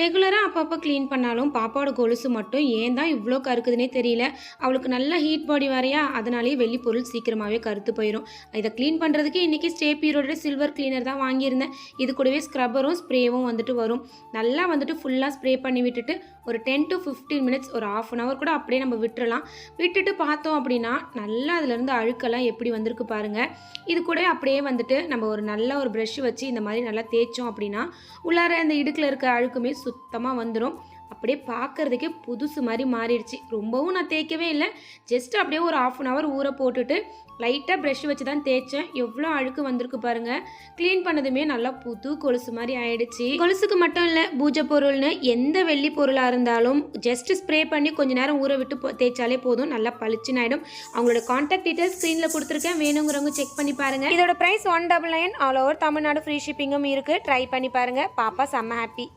ரெகுலராக அப்பப்போ க்ளீன் பண்ணாலும் பாப்பாவோட கொலுசு மட்டும் ஏன் தான் இவ்வளோ கருக்குதுன்னே தெரியல. அவளுக்கு நல்ல ஹீட் பாடி வரையா அதனாலேயே வெள்ளி பொருள் சீக்கிரமாகவே கருத்து போயிடும் இதை க்ளீன் பண்ணுறதுக்கு இன்றைக்கி ஸ்டே சில்வர் க்ளீனர் தான் வாங்கியிருந்தேன். இது கூடவே ஸ்க்ரப்பரும் ஸ்ப்ரேவும் வந்துட்டு வரும். நல்லா வந்துட்டு ஃபுல்லாக ஸ்ப்ரே பண்ணி விட்டுட்டு ஒரு டென் டு ஃபிஃப்டீன் மினிட்ஸ் ஒரு ஆஃப் அன் ஹவர் கூட அப்படியே நம்ம விட்டுறலாம். விட்டுட்டு பார்த்தோம் அப்படின்னா நல்லா அதுலேருந்து அழுக்கெல்லாம் எப்படி வந்திருக்கு பாருங்கள் இது கூட அப்படியே வந்துட்டு நம்ம ஒரு நல்ல ஒரு ப்ரஷ் வச்சு இந்த மாதிரி நல்லா தேய்ச்சோம் அப்படின்னா உள்ளார அந்த இடுக்கில் இருக்க அழுக்குமே சுத்தமாக வந்துடும் அப்படியே பார்க்கறதுக்கே புதுசு மாதிரி மாறிடுச்சு. ரொம்பவும் நான் தேய்க்கவே இல்லை. ஜஸ்ட் அப்படியே ஒரு ஆஃப் அன் ஹவர் ஊற போட்டுட்டு லைட்டாக ப்ரஷ் வச்சு தான் தேய்ச்சேன். எவ்வளோ அழுக்கு வந்திருக்கு பாருங்க. க்ளீன் பண்ணதுமே நல்லா புது கொலுசு மாதிரி ஆயிடுச்சு. கொலுசுக்கு மட்டும் இல்லை பூஜை பொருள்னு எந்த வெள்ளி பொருளாக இருந்தாலும் ஜஸ்ட் ஸ்ப்ரே பண்ணி கொஞ்சம் நேரம் ஊற விட்டு தேய்ச்சாலே போதும். நல்லா பளிச்சுன்னு ஆயிடும். அவங்களோட காண்டாக்ட் டீட்டெயில்ஸ் ஸ்க்ரீனில் கொடுத்துருக்கேன். வேணுங்கிறவங்க செக் பண்ணி பாருங்கள் இதோட price one double nine all over Tamil Nadu free ஷிப்பிங்கும் இருக்குது ட்ரை பண்ணி பாருங்கள் பாப்பா செம்ம ஹாப்பி